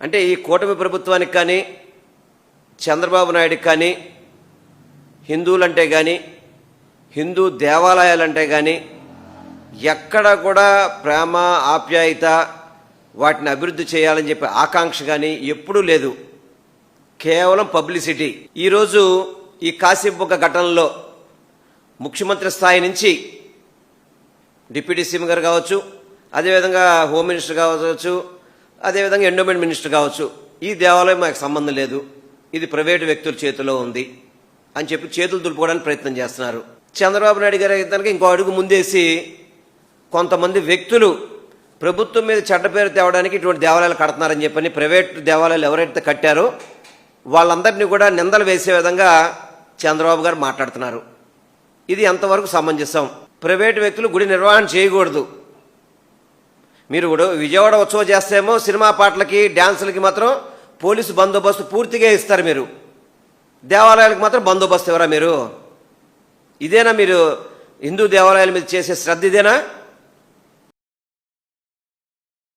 అంటే ఈ కూటమి ప్రభుత్వానికి కానీ చంద్రబాబు నాయుడికి కానీ హిందువులంటే కానీ హిందూ దేవాలయాలంటే కానీ ఎక్కడ కూడా ప్రేమ ఆప్యాయత వాటిని అభివృద్ధి చేయాలని చెప్పి ఆకాంక్ష కానీ ఎప్పుడూ లేదు. కేవలం పబ్లిసిటీ. ఈరోజు ఈ కాశీబుగ్గ ఘటనలో ముఖ్యమంత్రి స్థాయి నుంచి డిప్యూటీ సీఎం గారు కావచ్చు అదేవిధంగా హోమ్ మినిస్టర్ కావచ్చు అదేవిధంగా ఎండోమెంట్ మినిస్టర్ కావచ్చు. ఈ దేవాలయం మాకు సంబంధం లేదు. ఇది ప్రైవేటు వ్యక్తుల చేతిలో ఉంది అని చెప్పి చేతులు దులుపుకోవడానికి ప్రయత్నం చేస్తున్నారు. చంద్రబాబు నాయుడు గారు అయితే ఇంకో అడుగు ముందేసి కొంతమంది వ్యక్తులు ప్రభుత్వం మీద చెడ్డ పేరు తేవడానికి ఇటువంటి దేవాలయాలు కడుతున్నారని చెప్పని ప్రైవేట్ దేవాలయాలు ఎవరైతే కట్టారో వాళ్ళందరినీ కూడా నిందలు వేసే విధంగా చంద్రబాబు గారు మాట్లాడుతున్నారు. ఇది ఎంతవరకు సమంజసం? ప్రైవేటు వ్యక్తులు గుడి నిర్వహణ చేయకూడదు. మీరు కూడా విజయవాడ ఉత్సవం చేస్తేమో సినిమా పాటలకి డ్యాన్సులకి మాత్రం పోలీసు బందోబస్తు పూర్తిగా ఇస్తారు మీరు. దేవాలయాలకు మాత్రం బందోబస్తు ఇవ్వరా మీరు? ఇదేనా మీరు హిందూ దేవాలయాల మీద చేసే శ్రద్ధ ఇదేనా?